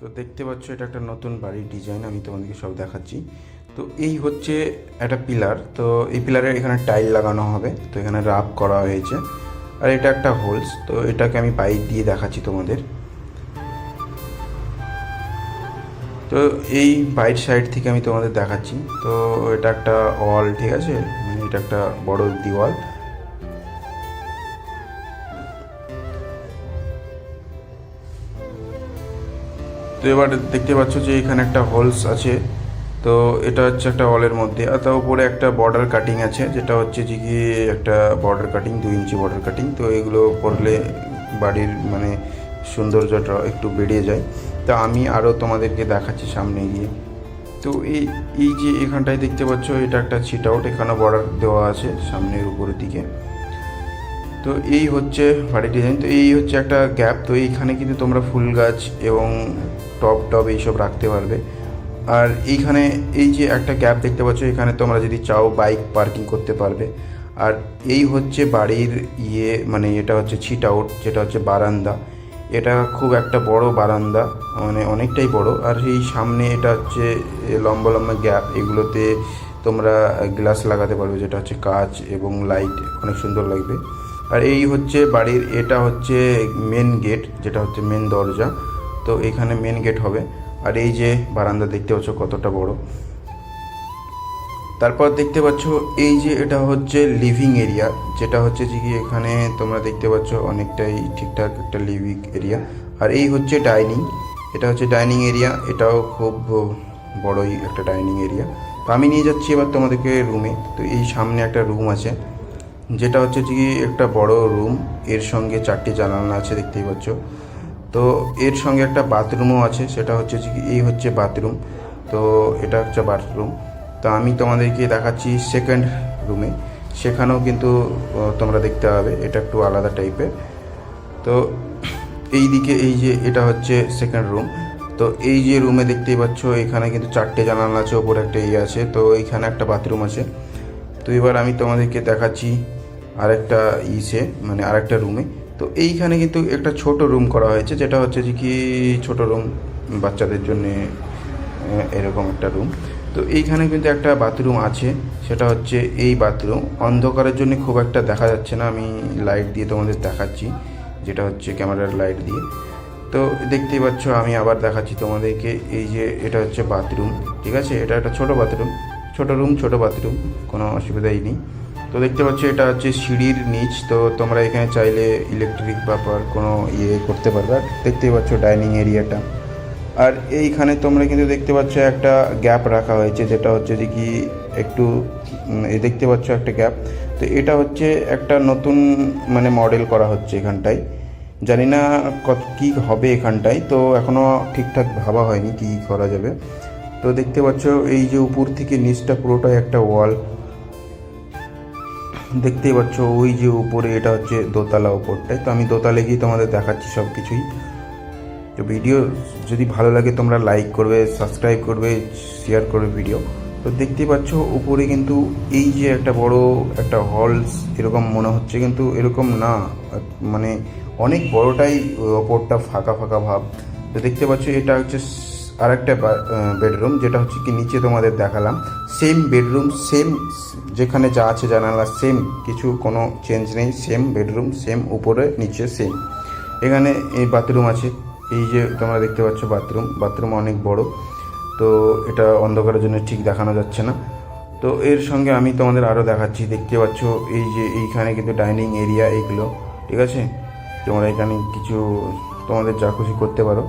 তো দেখতে পাচ্ছ, এটা একটা নতুন বাড়ির ডিজাইন আমি তোমাদেরকে সব দেখাচ্ছি। তো এই হচ্ছে একটা পিলার তো এই পিলারে এখানে টাইল লাগানো হবে, তো এখানে রাব করা হয়েছে। আর এটা একটা হোলস তো এটাকে আমি পাইপ দিয়ে দেখাচ্ছি তোমাদের। তো এই বাইট সাইড থেকে আমি তোমাদের দেখাচ্ছি। তো এটা একটা ওয়াল ঠিক আছে? মানে এটা একটা বড় দিওয়াল। তো এবার দেখতে পাচ্ছ যে এখানে একটা হোলস আছে। তো এটা হচ্ছে একটা ওয়ালের মধ্যে। আর তার উপরে একটা বর্ডার কাটিং আছে, যেটা হচ্ছে যে কি একটা বর্ডার কাটিং দুই ইঞ্চি বর্ডার কাটিং তো এগুলো করলে বাড়ির মানে সৌন্দর্যটা একটু বেড়ে যায়। তা আমি আরও তোমাদেরকে দেখাচ্ছি সামনে গিয়ে। তো এই এই যে এখানটায় দেখতে পাচ্ছ, এটা একটা ছিট আউট এখানে বর্ডার দেওয়া আছে, সামনের উপরের দিকে। তো এই হচ্ছে বাড়ির ডিজাইন তো এই হচ্ছে একটা গ্যাপ তো এইখানে কিন্তু তোমরা ফুল গাছ এবং টব টব এইসব রাখতে পারবে। আর এইখানে এই যে একটা গ্যাপ দেখতে পাচ্ছ, এখানে তোমরা যদি চাও বাইক পার্কিং করতে পারবে। আর এই হচ্ছে বাড়ির ইয়ে মানে এটা হচ্ছে ছিট আউট যেটা হচ্ছে বারান্দা। এটা খুব একটা বড় বারান্দা মানে অনেকটাই বড়। আর এই সামনে এটা হচ্ছে লম্বা লম্বা গ্যাপ এগুলোতে তোমরা গ্লাস লাগাতে পারবে, যেটা হচ্ছে কাচ এবং লাইট অনেক সুন্দর লাগবে। আর এই হচ্ছে বাড়ির, এটা হচ্ছে মেন গেট যেটা হচ্ছে মেন দরজা। তো এখানে মেন গেট হবে। আর এই যে বারান্দা দেখতে পাচ্ছ কতটা বড়। তারপর দেখতে পাচ্ছ এই যে এটা হচ্ছে লিভিং এরিয়া যেটা হচ্ছে যে কি এখানে তোমরা দেখতে পাচ্ছ অনেকটাই ঠিকঠাক একটা লিভিং এরিয়া আর এই হচ্ছে ডাইনিং এটা হচ্ছে ডাইনিং এরিয়া এটাও খুব বড়ই একটা ডাইনিং এরিয়া তো আমি নিয়ে যাচ্ছি এবার তোমাদেরকে রুমে তো এই সামনে একটা রুম আছে। যেটা হচ্ছে যে একটা বড় রুম, এর সঙ্গে চারটি জানালা আছে, দেখতেই পাচ্ছ। তো এর সঙ্গে একটা বাথরুমও আছে, সেটা হচ্ছে যে এই হচ্ছে বাথরুম। তো এটা হচ্ছে বাথরুম। তো আমি তোমাদেরকে দেখাচ্ছি সেকেন্ড রুমে সেখানেও কিন্তু তোমরা দেখতে পাবে, এটা একটু আলাদা টাইপের তো এই দিকে এই যে এটা হচ্ছে সেকেন্ড রুম তো এই যে রুমে দেখতেই পাচ্ছ, এখানে কিন্তু চারটে জানালা আছে, ওপরে একটা ইয়ে আছে। তো এইখানে একটা বাথরুম আছে। তো এবার আমি তোমাদেরকে দেখাচ্ছি আরেকটা ইসে মানে আরেকটা রুমে। তো এইখানে কিন্তু একটা ছোট রুম করা হয়েছে, যেটা হচ্ছে যে কি ছোট রুম, বাচ্চাদের জন্যে এরকম একটা রুম। তো এইখানে কিন্তু একটা বাথরুম আছে, সেটা হচ্ছে এই বাথরুম। অন্ধকারের জন্য খুব একটা দেখা যাচ্ছে না, আমি লাইট দিয়ে তোমাদের দেখাচ্ছি, যেটা হচ্ছে ক্যামেরার লাইট দিয়ে। তো দেখতেই পাচ্ছ, আমি আবার দেখাচ্ছি তোমাদেরকে, এই যে এটা হচ্ছে বাথরুম, ঠিক আছে? এটা একটা ছোট বাথরুম, ছোট রুম, ছোট বাথরুম, কোনো অসুবিধাই নেই। তো দেখতে পাচ্ছ এটা হচ্ছে সিঁড়ির নিচ, তো তোমরা এখানে চাইলে ইলেকট্রিক ব্যাপার কোনো ইয়ে করতে পারবে। আর দেখতেই পাচ্ছ ডাইনিং এরিয়াটা আর এইখানে তোমরা কিন্তু দেখতে পাচ্ছ একটা গ্যাপ রাখা হয়েছে, যেটা হচ্ছে যে কি একটু দেখতে পাচ্ছ একটা গ্যাপ তো এটা হচ্ছে একটা নতুন মানে মডেল করা হচ্ছে এখানটায়। জানি না কত, কী হবে এখানটায়, তো এখনও ঠিকঠাক ভাবা হয়নি কী করা যাবে। তো দেখতে পাচ্ছ এই যে উপর থেকে নিচটা পুরোটাই একটা ওয়াল দেখতেই পাচ্ছ, ওই যে উপরে, এটা হচ্ছে দোতলা উপরটায় তো? আমি দোতলে গিয়ে তোমাদের দেখাচ্ছি সব কিছুই। তো ভিডিও যদি ভালো লাগে, তোমরা লাইক করবে সাবস্ক্রাইব করবে শেয়ার করবে ভিডিও তো দেখতেই পাচ্ছ, উপরে কিন্তু এই যে একটা বড় একটা হলস এরকম মনে হচ্ছে কিন্তু এরকম না। মানে অনেক বড়টাই ওপরটা ফাঁকা ফাঁকা ভাব। তো দেখতে পাচ্ছ, এটা হচ্ছে আর একটা বেডরুম যেটা হচ্ছে কি নিচে তোমাদের দেখালাম। সেম বেডরুম সেম যেখানে যা আছে জানালা সেম কিছু, কোনো চেঞ্জ নেই সেম বেডরুম সেম উপরে, নিচে সেম এখানে এই বাথরুম আছে, এই যে তোমরা দেখতে পাচ্ছ বাথরুম বাথরুম অনেক বড়, তো এটা অন্ধকারের জন্য ঠিক দেখানো যাচ্ছে না। তো এর সঙ্গে আমি তোমাদের আরও দেখাচ্ছি, দেখতে পাচ্ছ এই যে এইখানে কিন্তু ডাইনিং এরিয়া এগুলো, ঠিক আছে? তোমরা এখানে কিছু, তোমাদের যা খুশি করতে পারো।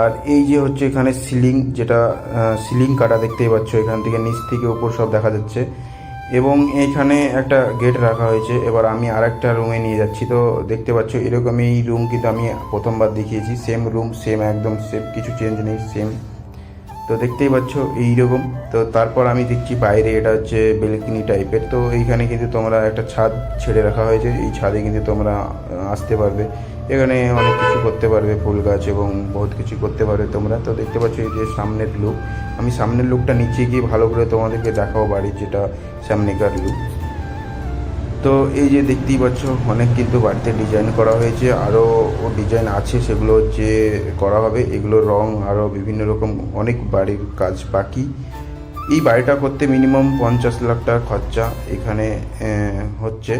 আর এই যে হচ্ছে এখানে সিলিং, যেটা সিলিং কাটা দেখতেই পাচ্ছ, এখান থেকে নিচ থেকে উপর সব দেখা যাচ্ছে। এবং এখানে একটা গেট রাখা হয়েছে। এবার আমি আর আরেকটা রুমে নিয়ে যাচ্ছি। তো দেখতে পাচ্ছ, এরকমই এই রুম কিন্তু আমি প্রথমবার দেখিয়েছি। সেম রুম, সেম, একদম সেম, কিছু চেঞ্জ নেই, সেম। তো দেখতেই পাচ্ছ এইরকম। তো তারপর আমি দেখছি বাইরে এটা হচ্ছে বেলকিনি টাইপের। তো এইখানে কিন্তু তোমরা একটা ছাদ ছেড়ে রাখা হয়েছে। এই ছাদে কিন্তু তোমরা আসতে পারবে। এখানে অনেক কিছু করতে পারবে, ফুল গাছ এবং বহুত কিছু করতে পারবে তোমরা। তো দেখতে পাচ্ছ এই যে সামনের লুক আমি সামনের লুকটা নিচে গিয়ে ভালো করে তোমাদেরকে দেখাবো বাড়ির যেটা সামনেকার লুক তো এই যে দেখতেই পাচ্ছ, অনেক কিন্তু বাড়িতে ডিজাইন করা হয়েছে আরও ডিজাইন আছে সেগুলো হচ্ছে করা হবে, এগুলো রং আরও বিভিন্ন রকম অনেক বাড়ির কাজ বাকি। এই বাড়িটা করতে মিনিমাম পঞ্চাশ লাখ টাকা খরচা এখানে হচ্ছে।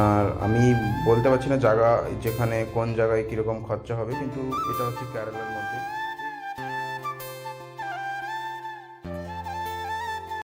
আর আমি বলতে পারছি না জায়গা, যেখানে কোন জায়গায় কীরকম খরচা হবে, কিন্তু এটা হচ্ছে কেরালার মধ্যে।